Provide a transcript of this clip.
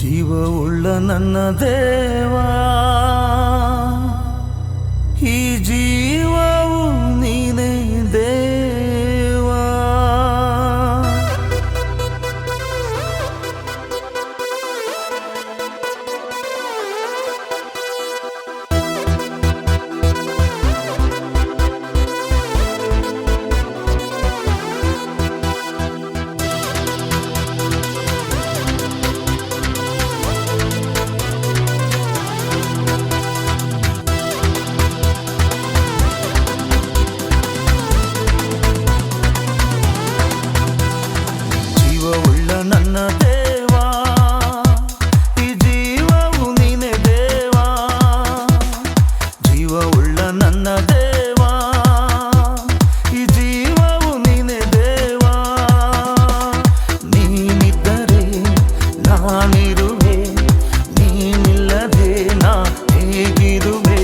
ಜೀವವುಳ್ಳ ನನ್ನ ದೇವಾ. ಸಿಗಿದುವೆ